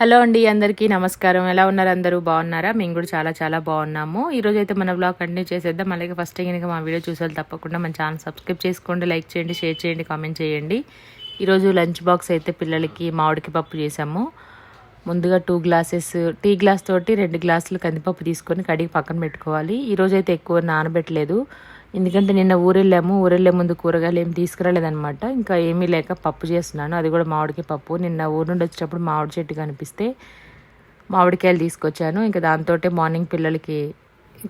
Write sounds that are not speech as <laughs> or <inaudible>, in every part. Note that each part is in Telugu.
హలో అండి అందరికీ నమస్కారం. ఎలా ఉన్నారు అందరూ? బాగున్నారా? మేము కూడా చాలా చాలా బాగున్నాము. ఈరోజు అయితే మన బ్లాగ్ కంటిన్యూ చేసేద్దాం. అలాగే ఫస్ట్ కనుక మా వీడియో చూసారు తప్పకుండా మన ఛానల్ సబ్స్క్రైబ్ చేసుకోండి లైక్ చేయండి షేర్ చేయండి కామెంట్ చేయండి. ఈరోజు లంచ్ బాక్స్ అయితే పిల్లలకి మామిడికి పప్పు చేసాము ముందుగా టూ గ్లాసెస్ టీ గ్లాస్ తోటి రెండు గ్లాసులు కందిపప్పు తీసుకొని కడిగి పక్కన పెట్టుకోవాలి. ఈరోజు అయితే ఎక్కువ నానబెట్టలేదు. ఎందుకంటే నిన్న ఊరెళ్ళాము ఊరెళ్ళే ముందు కూరగాయలు ఏం తీసుకురాలేదనమాట ఇంకా ఏమీ లేక పప్పు చేస్తున్నాను. అది కూడా మామిడికి పప్పు. నిన్న ఊరు నుండి వచ్చేటప్పుడు మామిడి చెట్టు కనిపిస్తే మామిడికాయలు తీసుకొచ్చాను. ఇంకా దాంతో మార్నింగ్ పిల్లలకి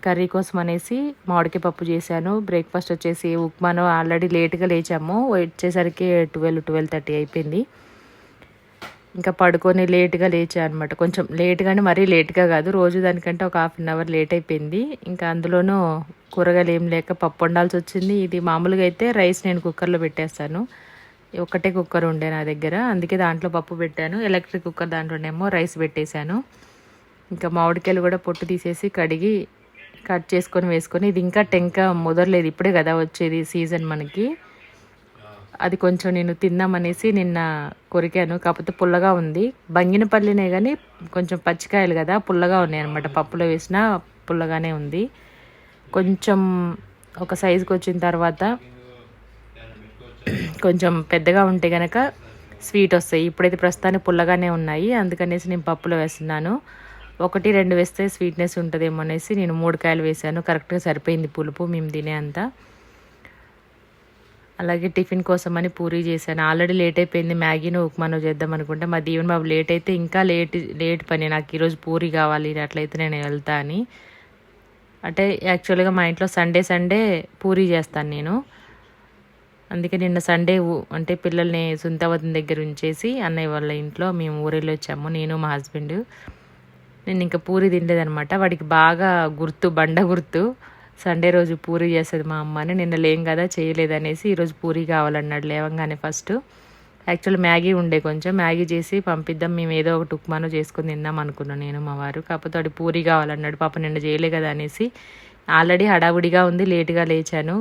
కర్రీ కోసం అనేసి మామిడికాయ పప్పు చేశాను. బ్రేక్ఫాస్ట్ వచ్చేసి ఉప్మాను ఆల్రెడీ లేట్గా లేచాము. వచ్చేసరికి ట్వెల్వ్ ట్వెల్వ్ థర్టీ అయిపోయింది. ఇంకా పడుకొని లేట్గా లేచా అనమాట కొంచెం లేట్గానే మరీ లేట్గా కాదు. రోజు దానికంటే ఒక హాఫ్ అన్ అవర్ లేట్ అయిపోయింది. ఇంకా అందులోనూ కూరగాయలు ఏం లేక పప్పు వండాల్సి వచ్చింది. ఇది మామూలుగా అయితే రైస్ నేను కుక్కర్లో పెట్టేస్తాను. ఒక్కటే కుక్కర్ ఉండే నా దగ్గర. అందుకే దాంట్లో పప్పు పెట్టాను. ఎలక్ట్రిక్ కుక్కర్ దాంట్లోనేమో రైస్ పెట్టేశాను. ఇంకా మామిడికాయలు కూడా పొట్టు తీసేసి కడిగి కట్ చేసుకొని వేసుకొని ఇది ఇంకా టెంక ముదరలేదు. ఇప్పుడే కదా వచ్చేది సీజన్ మనకి. అది కొంచెం నేను తిందామనేసి నిన్న కొరికాను. కాకపోతే పుల్లగా ఉంది. బంగినపల్లినే కానీ కొంచెం పచ్చికాయలు కదా పుల్లగా ఉన్నాయి అనమాట పప్పులో వేసిన పుల్లగానే ఉంది. కొంచెం ఒక సైజుకి వచ్చిన తర్వాత కొంచెం పెద్దగా ఉంటే కనుక స్వీట్ వస్తాయి. ఇప్పుడైతే ప్రస్తుతానికి పుల్లగానే ఉన్నాయి. అందుకనేసి నేను పప్పులో వేస్తున్నాను. ఒకటి రెండు వేస్తే స్వీట్నెస్ ఉంటుందేమో అనేసి నేను మూడు కాయలు వేశాను. కరెక్ట్గా సరిపోయింది పులుపు. మేము తినే అంతా. అలాగే టిఫిన్ కోసం అని పూరీ చేశాను. ఆల్రెడీ లేట్ అయిపోయింది. మ్యాగీను ఉప్మాను చేద్దాం అనుకుంటే మా దీవెన్ బాబు లేట్ అయితే ఇంకా లేట్ లేట్ పని. నాకు ఈరోజు పూరి కావాలి. అట్లయితే నేను వెళ్తా అని. అంటే యాక్చువల్గా మా ఇంట్లో సండే సండే పూరీ చేస్తాను నేను. అందుకే నిన్న సండే అంటే పిల్లల్ని సుంతవతం దగ్గర ఉంచేసి అన్నయ్య వాళ్ళ ఇంట్లో మేము ఊరిలో వచ్చాము. నేను మా హస్బెండ్ నేను ఇంకా పూరి తినలేదనమాట వాడికి బాగా గుర్తు బండ గుర్తు. సండే రోజు పూరి చేస్తుంది మా అమ్మని నిన్న లేం కదా చేయలేదనేసి ఈరోజు పూరి కావాలన్నాడు లేవంగానే ఫస్ట్. యాక్చువల్ మ్యాగీ ఉండే కొంచెం మ్యాగీ చేసి పంపిద్దాం మేము ఏదో ఒకటి ఉప్మానో చేసుకుని తిందాం అనుకున్నాను నేను మా వారు. కాకపోతే వాడి పూరి కావాలన్నాడు పాప నిన్న చేయలే కదా అనేసి ఆల్రెడీ హడావుడిగా ఉంది లేటుగా లేచాను.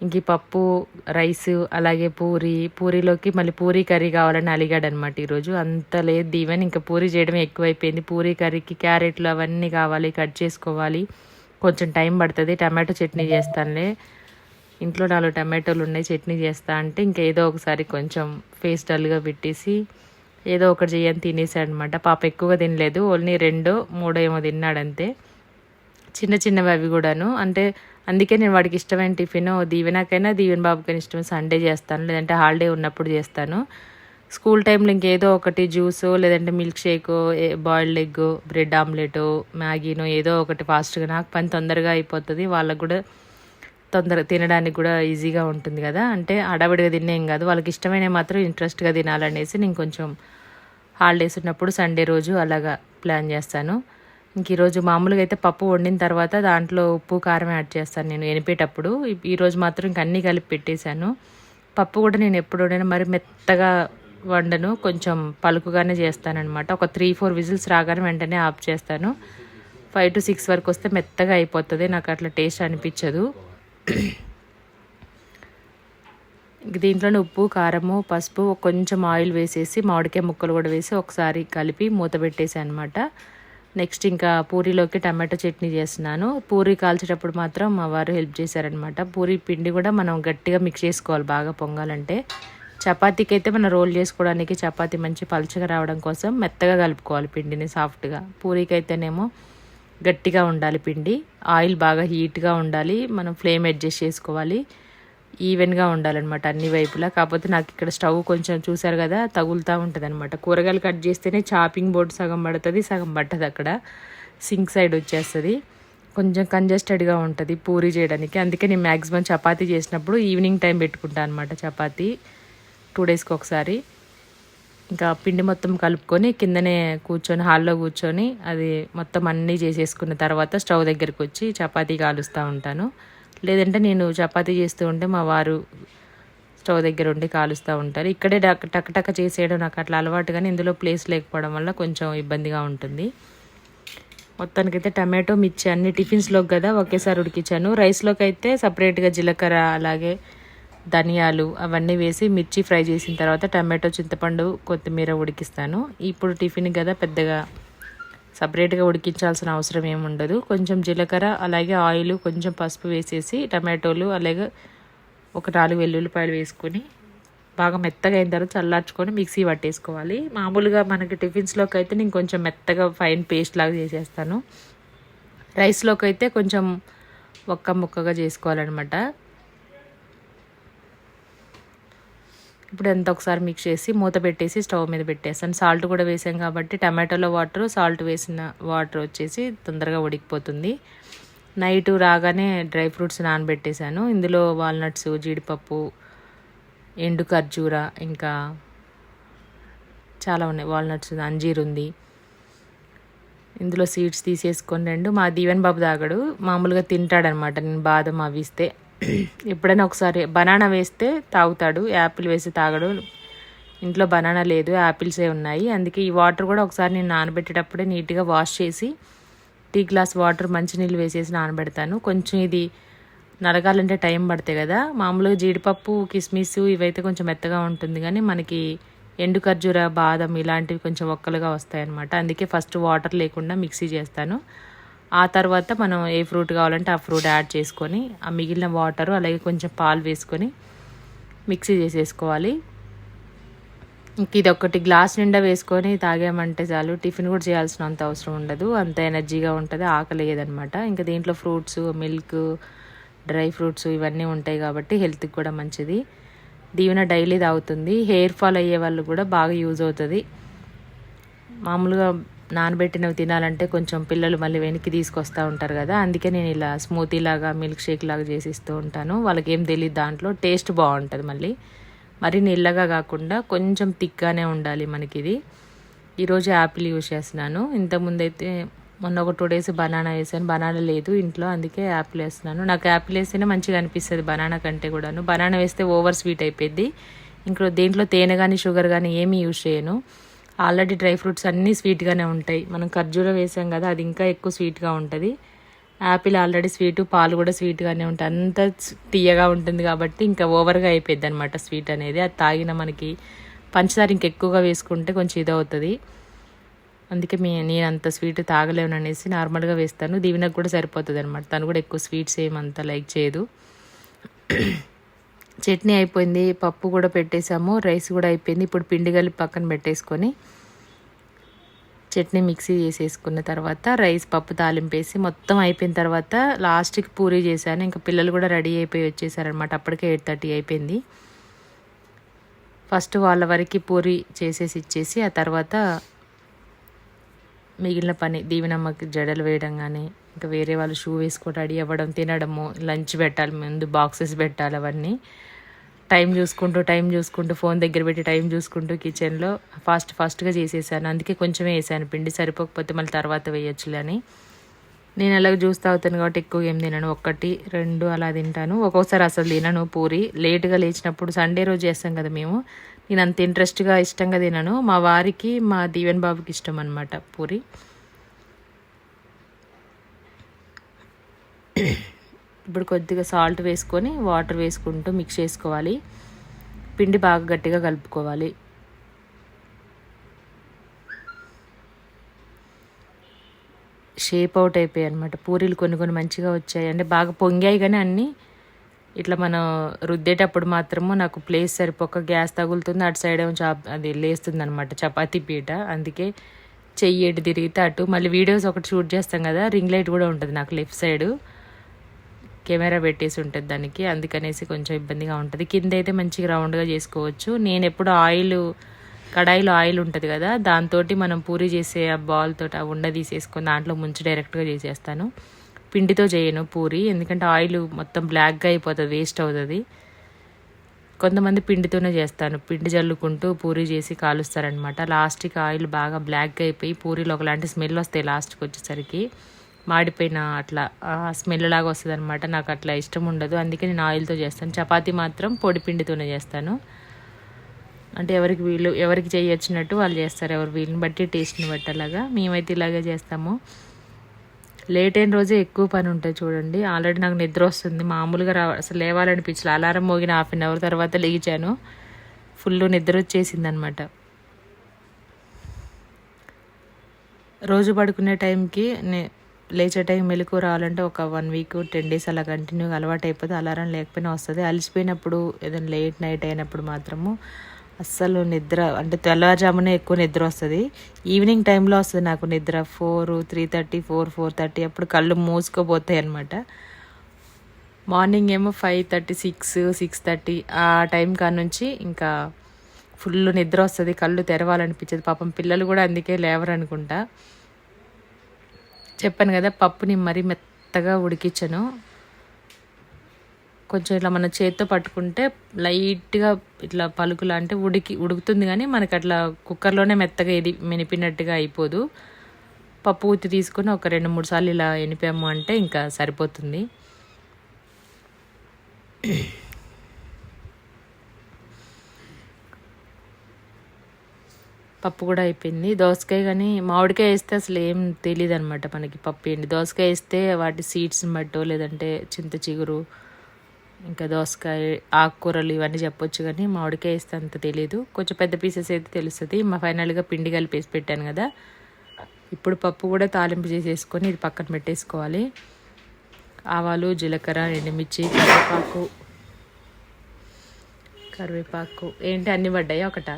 ఇంక పప్పు రైస్ అలాగే పూరి పూరిలోకి మళ్ళీ పూరి కర్రీ కావాలని అలిగాడు అనమాట ఈరోజు. అంత లేదు ఈవెన్ ఇంకా పూరి చేయడం ఎక్కువైపోయింది. పూరి కర్రీకి క్యారెట్లు అవన్నీ కావాలి కట్ చేసుకోవాలి. కొంచెం టైం పడుతుంది. టమాటో చట్నీ చేస్తానులే. ఇంట్లో నాలుగు టమాటోలు ఉన్నాయి చట్నీ చేస్తా అంటే ఇంకా ఏదో ఒకసారి కొంచెం ఫేస్ డల్గా పెట్టేసి ఏదో ఒకటి చేయని తినేసాడు అనమాట పాప ఎక్కువగా తినలేదు. ఓన్లీ రెండో మూడో ఏమో తిన్నాడంతే. చిన్న చిన్నవి అవి కూడాను. అంటే అందుకే నేను వాడికి ఇష్టమైన టిఫిన్ దీవెనకైనా దీవెన బాబుకైనా ఇష్టం సండే చేస్తాను. లేదంటే హాలిడే ఉన్నప్పుడు చేస్తాను. స్కూల్ టైంలో ఇంకేదో ఒకటి జ్యూస్ లేదంటే milk shake boiled egg bread omelette మ్యాగీను ఏదో ఒకటి ఫాస్ట్గా నాకు పని తొందరగా అయిపోతుంది. వాళ్ళకు కూడా తొందరగా తినడానికి కూడా ఈజీగా ఉంటుంది కదా. అంటే అడవిడిగా తినేం కాదు. వాళ్ళకి ఇష్టమైన మాత్రం ఇంట్రెస్ట్గా తినాలనేసి నేను కొంచెం హాలిడేస్ ఉన్నప్పుడు సండే రోజు అలాగా ప్లాన్ చేస్తాను. ఇంక ఈరోజు మామూలుగా అయితే పప్పు వండిన తర్వాత దాంట్లో ఉప్పు కారం యాడ్ చేస్తాను నేను ఎనిపేటప్పుడు. ఈరోజు మాత్రం ఇంక అన్నీ కలిపి పెట్టేశాను. పప్పు కూడా నేను ఎప్పుడు వండినా మరి మెత్తగా వండను. కొంచెం పలుకుగానే చేస్తానన్నమాట. ఒక త్రీ ఫోర్ విజిల్స్ రాగానే వెంటనే ఆఫ్ చేస్తాను. ఫైవ్ టు సిక్స్ వరకు వస్తే మెత్తగా అయిపోతుంది. నాకు అట్లా టేస్ట్ అనిపించదు. దీంట్లోనే ఉప్పు కారము పసుపు కొంచెం ఆయిల్ వేసేసి మామిడికాయ ముక్కలు కూడా వేసి ఒకసారి కలిపి మూత పెట్టేసి అనమాట నెక్స్ట్ ఇంకా పూరీలోకి టమాటో చట్నీ చేస్తున్నాను. పూరీ కాల్చేటప్పుడు మాత్రం మా వారు హెల్ప్ చేశారనమాట పూరీ పిండి కూడా మనం గట్టిగా మిక్స్ చేసుకోవాలి బాగా పొంగాలంటే. చపాతీకి అయితే మనం రోల్ చేసుకోవడానికి చపాతీ మంచి పలుచగా రావడం కోసం మెత్తగా కలుపుకోవాలి పిండిని సాఫ్ట్గా. పూరీకి అయితేనేమో గట్టిగా ఉండాలి పిండి. ఆయిల్ బాగా హీట్గా ఉండాలి. మనం ఫ్లేమ్ అడ్జస్ట్ చేసుకోవాలి. ఈవెన్గా ఉండాలన్నమాట అన్ని వైపులా. కాకపోతే నాకు ఇక్కడ స్టవ్ కొంచెం చూసారు కదా తగులుతూ ఉంటుంది అనమాట కూరగాయలు కట్ చేస్తేనే చాపింగ్ బోర్డు సగం పడుతుంది సగం పట్టదు అక్కడ. సింక్ సైడ్ వచ్చేస్తుంది. కొంచెం కంజెస్టెడ్గా ఉంటుంది పూరి చేయడానికి. అందుకే నేను మ్యాక్సిమం చపాతీ చేసినప్పుడు ఈవినింగ్ టైం పెట్టుకుంటాను అనమాట చపాతీ. టూ డేస్కి ఒకసారి. ఇంకా పిండి మొత్తం కలుపుకొని కిందనే కూర్చొని హాల్లో కూర్చొని అది మొత్తం అన్నీ చేసేసుకున్న తర్వాత స్టవ్ దగ్గరికి వచ్చి చపాతీ కాలుస్తూ ఉంటాను. లేదంటే నేను చపాతీ చేస్తూ ఉంటే మా వారు స్టవ్ దగ్గర ఉండి కాలుస్తూ ఉంటారు. ఇక్కడే డక్ టక్ టక్ చేసేయడం నాకు అట్లా అలవాటు కానీ ఇందులో ప్లేస్ లేకపోవడం వల్ల కొంచెం ఇబ్బందిగా ఉంటుంది. మొత్తానికైతే టమాటో మిర్చి అన్ని టిఫిన్స్లోకి కదా ఒకేసారి ఉడికించాను. రైస్లోకి అయితే సపరేట్గా జీలకర్ర అలాగే ధనియాలు అవన్నీ వేసి మిర్చి ఫ్రై చేసిన తర్వాత టమాటో చింతపండు కొత్తిమీర ఉడికిస్తాను. ఇప్పుడు టిఫిన్ కదా పెద్దగా సపరేట్గా ఉడికించాల్సిన అవసరం ఏమి ఉండదు. కొంచెం జీలకర్ర అలాగే ఆయిల్ కొంచెం పసుపు వేసేసి టమాటోలు అలాగే ఒక నాలుగు వెల్లుల్లిపాయలు వేసుకొని బాగా మెత్తగా అయిన తర్వాత చల్లార్చుకొని మిక్సీ పట్టేసుకోవాలి. మామూలుగా మనకి టిఫిన్స్లోకి అయితే నేను కొంచెం మెత్తగా ఫైన్ పేస్ట్ లాగా చేసేస్తాను. రైస్లోకి అయితే కొంచెం ఒక్క ముక్కగా చేసుకోవాలన్నమాట. ఇప్పుడు ఎంత ఒకసారి మిక్స్ చేసి మూత పెట్టేసి స్టవ్ మీద పెట్టేస్తాను. సాల్ట్ కూడా వేసాం కాబట్టి టమాటోలో వాటర్ సాల్ట్ వేసిన వాటర్ వచ్చేసి తొందరగా ఉడికిపోతుంది. నైట్ రాగానే డ్రై ఫ్రూట్స్ నానబెట్టేశాను. ఇందులో వాల్నట్స్ జీడిపప్పు ఎండు ఖర్జూర ఇంకా చాలా ఉన్నాయి. వాల్నట్స్ అంజీర్ ఉంది. ఇందులో సీడ్స్ తీసేసుకొని రెండు. మా దీవెన్ బాబు తాగడు. మామూలుగా తింటాడనమాట. నేను బాదం అవి ఇస్తే. ఎప్పుడైనా ఒకసారి బనానా వేస్తే తాగుతాడు యాపిల్ వేసి తాగడు. ఇంట్లో బనానా లేదు యాపిల్సే ఉన్నాయి. అందుకే ఈ వాటర్ కూడా ఒకసారి నేను నానబెట్టేటప్పుడే నీట్గా వాష్ చేసి టీ గ్లాస్ వాటర్ మంచినీళ్ళు వేసేసి నానబెడతాను. కొంచెం ఇది నలగాలంటే టైం పడతాయి కదా. మామూలుగా జీడిపప్పు కిస్మిస్ ఇవైతే కొంచెం మెత్తగా ఉంటుంది కానీ మనకి ఎండు ఖర్జూర బాదం ఇలాంటివి కొంచెం ఒక్కలుగా వస్తాయన్నమాట. అందుకే ఫస్ట్ వాటర్ లేకుండా మిక్సీ చేస్తాను. ఆ తర్వాత మనం ఏ ఫ్రూట్ కావాలంటే ఆ ఫ్రూట్ యాడ్ చేసుకొని ఆ మిగిలిన వాటరు అలాగే కొంచెం పాలు వేసుకొని మిక్సీ చేసేసుకోవాలి. ఇంక ఇది ఒకటి గ్లాస్ నిండా వేసుకొని తాగామంటే చాలు టిఫిన్ కూడా చేయాల్సిన అంత అవసరం ఉండదు. అంత ఎనర్జీగా ఉంటుంది ఆకలి లేదనమాట ఇంకా దీంట్లో ఫ్రూట్స్ మిల్క్ డ్రై ఫ్రూట్స్ ఇవన్నీ ఉంటాయి కాబట్టి హెల్త్కి కూడా మంచిది. దీవెన డైలీ తాగుతుంది. హెయిర్ ఫాల్ అయ్యే వాళ్ళు కూడా బాగా యూజ్ అవుతుంది. మామూలుగా నానబెట్టినవి తినాలంటే కొంచెం పిల్లలు మళ్ళీ వెనక్కి తీసుకొస్తూ ఉంటారు కదా. అందుకే నేను ఇలా స్మూతీ లాగా మిల్క్ షేక్ లాగా చేసిస్తూ ఉంటాను. వాళ్ళకి ఏం తెలియదు దాంట్లో. టేస్ట్ బాగుంటుంది మళ్ళీ. మరి నీళ్ళగా కాకుండా కొంచెం థిక్గానే ఉండాలి మనకి ఇది ఈరోజు యాపిల్ యూజ్ చేస్తున్నాను. ఇంతకుముందు అయితే మొన్న ఒక టూ డేస్ బనానా వేసాను. బనానా లేదు ఇంట్లో అందుకే యాపిల్ వేస్తున్నాను. నాకు యాపిల్ వేస్తేనే మంచిగా అనిపిస్తుంది బనానా కంటే కూడాను. బనానా వేస్తే ఓవర్ స్వీట్ అయిపోద్ది ఇంకో దేంట్లో తేనె కానీ షుగర్ కానీ ఏమీ యూజ్ చేయను. ఆల్రెడీ డ్రై ఫ్రూట్స్ అన్నీ స్వీట్గానే ఉంటాయి. మనం ఖర్జూర వేసాం కదా అది ఇంకా ఎక్కువ స్వీట్గా ఉంటుంది. యాపిల్ ఆల్రెడీ స్వీటు పాలు కూడా స్వీట్గానే ఉంటాయి. అంత తీయగా ఉంటుంది కాబట్టి ఇంకా ఓవర్గా అయిపోయింది అనమాట స్వీట్ అనేది. అది తాగిన మనకి పంచదార ఇంకెక్కువగా వేసుకుంటే కొంచెం ఇది అవుతుంది అందుకే మీ నేను అంత స్వీట్ తాగలేను అనేసి నార్మల్గా వేస్తాను. దీవినకు కూడా సరిపోతుంది అనమాట తను కూడా ఎక్కువ స్వీట్స్ ఏమంత లైక్ చేయదు. చట్నీ అయిపోయింది పప్పు కూడా పెట్టేసాము రైస్ కూడా అయిపోయింది. ఇప్పుడు పిండి కలిపి పక్కన పెట్టేసుకొని చట్నీ మిక్సీ చేసేసుకున్న తర్వాత రైస్ పప్పు తాలింపేసి మొత్తం అయిపోయిన తర్వాత లాస్ట్కి పూరీ చేశాను. ఇంకా పిల్లలు కూడా రెడీ అయిపోయి వచ్చేసారనమాట అప్పటికే ఎయిట్ థర్టీ అయిపోయింది. ఫస్ట్ వాళ్ళ వరకు పూరి చేసేసి ఇచ్చేసి ఆ తర్వాత మిగిలిన పని దీవెనమ్మకి జడలు వేయడం కానీ ఇంకా వేరే వాళ్ళు షూ వేసుకోవడం రెడీ అవ్వడం తినడము లంచ్ పెట్టాలి ముందు బాక్సెస్ పెట్టాలి అవన్నీ. టైం చూసుకుంటూ టైం చూసుకుంటూ ఫోన్ దగ్గర పెట్టి టైం చూసుకుంటూ కిచెన్లో ఫాస్ట్ ఫాస్ట్గా చేసేసాను. అందుకే కొంచెమే వేసాను. పిండి సరిపోకపోతే మళ్ళీ తర్వాత వేయొచ్చులని అని. నేను అలాగ జ్యూస్ తాగుతాను కాబట్టి ఎక్కువ ఏం తినను. ఒకటి రెండు అలా తింటాను. ఒక్కొక్కసారి అసలు తినను పూరి. లేట్గా లేచినప్పుడు సండే రోజు చేస్తాం కదా మేము. నేను అంత ఇంట్రెస్ట్గా ఇష్టంగా తినను. మా వారికి మా దీవెన్ బాబుకి ఇష్టం అనమాట పూరి. ఇప్పుడు కొద్దిగా సాల్ట్ వేసుకొని వాటర్ వేసుకుంటూ మిక్స్ చేసుకోవాలి. పిండి బాగా గట్టిగా కలుపుకోవాలి. షేప్ అవుట్ అయిపోయాయి అనమాట పూరీలు కొన్ని కొన్ని మంచిగా వచ్చాయి. అంటే బాగా పొంగాయి కానీ అన్నీ ఇట్లా మనం రుద్దేటప్పుడు మాత్రము నాకు ప్లేస్ సరిపోక గ్యాస్ తగులుతుంది. అటు సైడ్ ఏమో చాప్ అది లేస్తుంది అనమాట చపాతీ పీట. అందుకే చెయ్యి ఎటు తిరిగితే అటు. మళ్ళీ వీడియోస్ ఒకటి షూట్ చేస్తాం కదా. రింగ్ లైట్ కూడా ఉంటుంది నాకు లెఫ్ట్ సైడ్ కెమెరా పెట్టేసి ఉంటుంది దానికి. అందుకనేసి కొంచెం ఇబ్బందిగా ఉంటుంది. కింద అయితే మంచిగా రౌండ్గా చేసుకోవచ్చు. నేను ఎప్పుడు ఆయిల్ కడాయిలో ఆయిల్ ఉంటుంది కదా దాంతో మనం పూరి చేసే ఆ బాల్తో ఆ ఉండ తీసేసుకొని దాంట్లో ముంచి డైరెక్ట్గా చేసేస్తాను. పిండితో చేయను పూరి ఎందుకంటే ఆయిల్ మొత్తం బ్లాక్గా అయిపోతుంది వేస్ట్ అవుతుంది. కొంతమంది పిండితోనే చేస్తాను. పిండి జల్లుకుంటూ పూరి చేసి కాలుస్తారనమాట లాస్ట్కి ఆయిల్ బాగా బ్లాక్గా అయిపోయి పూరీలో ఒకలాంటి స్మెల్ వస్తాయి లాస్ట్కి వచ్చేసరికి. మాడిపోయిన అట్లా స్మెల్ లాగా వస్తుంది అనమాట నాకు అట్లా ఇష్టం ఉండదు. అందుకే నేను ఆయిల్తో చేస్తాను. చపాతీ మాత్రం పొడి పిండితోనే చేస్తాను. అంటే ఎవరికి వీళ్ళు ఎవరికి చేయొచ్చినట్టు వాళ్ళు చేస్తారు. ఎవరు వీళ్ళని బట్టి టేస్ట్ని బట్టి అలాగా. మేమైతే ఇలాగే చేస్తాము. లేట్ అయిన రోజే ఎక్కువ పని ఉంటుంది చూడండి. ఆల్రెడీ నాకు నిద్ర వస్తుంది. మామూలుగా రా అసలు లేవాలనిపించలే. అలారం మోగిన హాఫ్ అన్ అవర్ తర్వాత లేచాను. ఫుల్ నిద్ర వచ్చేసింది అనమాట రోజు పడుకునే టైంకి నే లేచే టైం మెలకు రావాలంటే ఒక వన్ వీక్ టెన్ డేస్ అలా కంటిన్యూగా అలవాటు అయిపోతే అలారం లేకపోయినా వస్తుంది. అలసిపోయినప్పుడు ఏదైనా లేట్ నైట్ అయినప్పుడు మాత్రము అస్సలు నిద్ర అంటే తెల్లవారుజామునే ఎక్కువ నిద్ర వస్తుంది. ఈవినింగ్ టైంలో వస్తుంది నాకు నిద్ర. Four three thirty four four thirty అప్పుడు కళ్ళు మూసుకోపోతాయి అనమాట మార్నింగ్ ఏమో five thirty six six thirty ఆ టైం కాడ నుంచి ఇంకా ఫుల్ నిద్ర వస్తుంది. కళ్ళు తెరవాలనిపించదు. పాపం పిల్లలు కూడా అందుకే లేవరు అనుకుంటా చెప్పాను కదా పప్పుని మరీ మెత్తగా ఉడికించను. కొంచెం ఇట్లా మన చేత్తో పట్టుకుంటే లైట్గా ఇట్లా పలుకులా అంటే ఉడికి ఉడుకుతుంది కానీ మనకి అట్లా కుక్కర్లోనే మెత్తగా ఇది మెనిపినట్టుగా అయిపోదు. పప్పు ఉత్తి తీసుకుని ఒక రెండు మూడు సార్లు ఇలా ఎనిపాము అంటే ఇంకా సరిపోతుంది. పప్పు కూడా అయిపోయింది. దోసకాయ కానీ మామిడికాయ వేస్తే అసలు ఏం తెలియదు అనమాట మనకి పప్పు ఏంటి. దోసకాయ వేస్తే వాటి సీడ్స్ని బట్టో లేదంటే చింత చిగురు ఇంకా దోసకాయ ఆకుకూరలు ఇవన్నీ చెప్పొచ్చు కానీ మామిడికాయ వేస్తే అంత తెలియదు కొంచెం పెద్ద పీసెస్ అయితే తెలుస్తుంది. మా ఫైనల్గా పిండి కలిపేసి పెట్టాను కదా. ఇప్పుడు పప్పు కూడా తాలింపు చేసేసుకొని ఇది పక్కన పెట్టేసుకోవాలి. ఆవాలు జీలకర్ర ఎండుమిర్చి కరివేపాకు కరివేపాకు. ఏంటి అన్నీ పడ్డాయి ఒకట?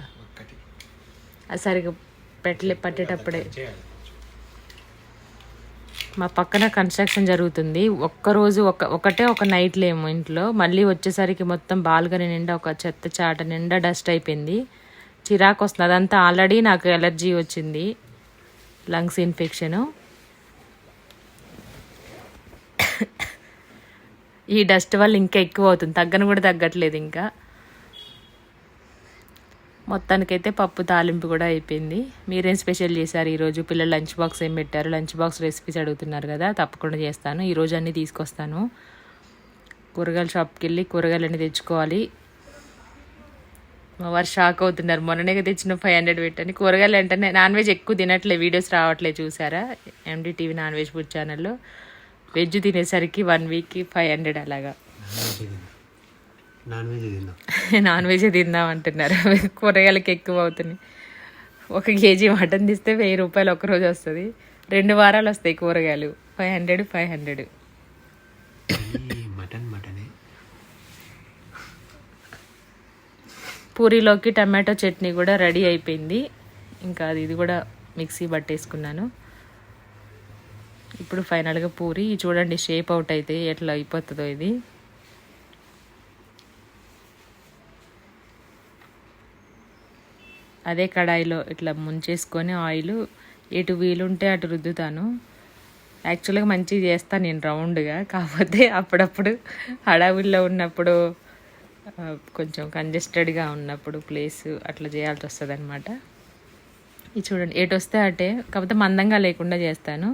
సరిగ్గా పెట్టలే పట్టేటప్పుడే. మా పక్కన కన్స్ట్రక్షన్ జరుగుతుంది. ఒక్కరోజు ఒక ఒకటే ఒక నైట్ లేము ఇంట్లో. మళ్ళీ వచ్చేసరికి మొత్తం బాల్కనీ నిండా ఒక చెత్త చాట నిండా డస్ట్ అయిపోయింది. చిరాకు వస్తుంది. అదంతా ఆల్రెడీ నాకు ఎలర్జీ వచ్చింది. Lungs infection. ఈ డస్ట్ వల్ల ఇంకా ఎక్కువ అవుతుంది. తగ్గను కూడా తగ్గట్లేదు ఇంకా. మొత్తానికైతే పప్పు తాలింపు కూడా అయిపోయింది. మీరేం స్పెషల్ చేశారు ఈరోజు? పిల్లలు లంచ్ బాక్స్ ఏం పెట్టారు? లంచ్ బాక్స్ రెసిపీస్ అడుగుతున్నారు కదా తప్పకుండా చేస్తాను. ఈరోజు అన్నీ తీసుకొస్తాను. కూరగాయల షాప్కి వెళ్ళి కూరగాయలు అన్నీ తెచ్చుకోవాలి వారు షాక్ అవుతున్నారు. మొన్ననే తెచ్చిన ఫైవ్ హండ్రెడ్ పెట్టాను. కూరగాయలు వెంటనే నాన్ వెజ్ ఎక్కువ తినట్లే. వీడియోస్ రావట్లే చూసారా? MD TV non veg food ఛానల్లో. వెజ్ తినేసరికి వన్ వీక్కి ఫైవ్ హండ్రెడ్ అలాగా. నాన్ వెజ్ తిందాం. <laughs> నాన్ వెజ్ తిందాం అంటున్నారు. <laughs> కూరగాయలకి ఎక్కువ అవుతున్నాయి. ఒక కేజీ మటన్ తీస్తే వెయ్యి రూపాయలు ఒక రోజు వస్తుంది. రెండు వారాలు వస్తాయి కూరగాయలు. Five hundred five hundred. ఈ మటన్ మటనే? పూరీలోకి టమాటో చట్నీ కూడా రెడీ అయిపోయింది. ఇంకా అది ఇది కూడా మిక్సీ పట్టేసుకున్నాను. ఇప్పుడు ఫైనల్గా పూరి. చూడండి షేప్ అవుట్ అయితే ఎట్లా అయిపోతుందో ఇది. అదే కడాయిలో ఇట్లా ముంచేసుకొని ఆయిల్ ఎటు వీలుంటే అటు రుద్దుతాను. యాక్చువల్గా మంచిగా చేస్తాను నేను రౌండ్గా. కాకపోతే అప్పుడప్పుడు హడావిల్లో ఉన్నప్పుడు కొంచెం కంజెస్టెడ్గా ఉన్నప్పుడు ప్లేస్ అట్లా చేయాల్సి వస్తుంది అనమాట ఇది చూడండి ఎటు వస్తే అటే. కాకపోతే మందంగా లేకుండా చేస్తాను.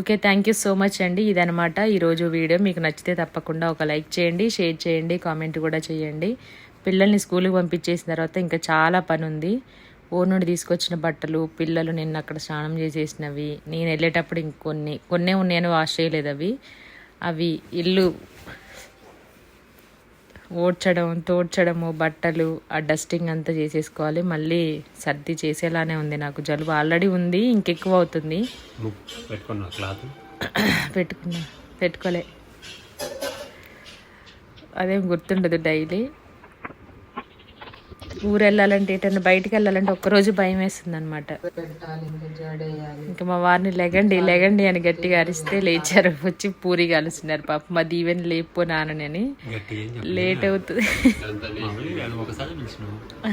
Okay thank you so much అండి. ఇదనమాట ఈరోజు వీడియో. మీకు నచ్చితే తప్పకుండా ఒక లైక్ చేయండి షేర్ చేయండి కామెంట్ కూడా చేయండి. పిల్లల్ని స్కూల్కి పంపించేసిన తర్వాత ఇంకా చాలా పని ఉంది ఊరు నుండి తీసుకొచ్చిన బట్టలు పిల్లలు నిన్న అక్కడ స్నానం చేసేసినవి నేను వెళ్ళేటప్పుడు ఇంకొన్ని కొన్నే ఉన్నాయని వాష్ చేయలేదు అవి. అవి ఇల్లు ఓడ్చడం తోడ్చడము బట్టలు ఆ డస్టింగ్ అంతా చేసేసుకోవాలి. మళ్ళీ సర్ది చేసేలానే ఉంది నాకు. జలుబు ఆల్రెడీ ఉంది ఇంకెక్కువ అవుతుంది. పెట్టుకున్నా పెట్టుకోలే. అదేం గుర్తుండదు డైలీ. ఊరు వెళ్ళాలంటే ఎటన్నా బయటికి వెళ్ళాలంటే ఒక్కరోజు భయం వేస్తుంది అనమాట ఇంకా మా వారిని లెగండి లెగండి అని గట్టిగా అరిస్తే లేచారు. వచ్చి పూరి కాలుస్తున్నారు. పాప మా దీవెని లేపో నానని. లేట్ అవుతుంది.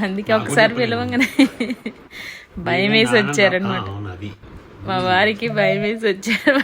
అందుకే ఒకసారి పిలవంగానే భయం వేసి వచ్చారనమాట. మా వారికి భయం వేసి వచ్చారు.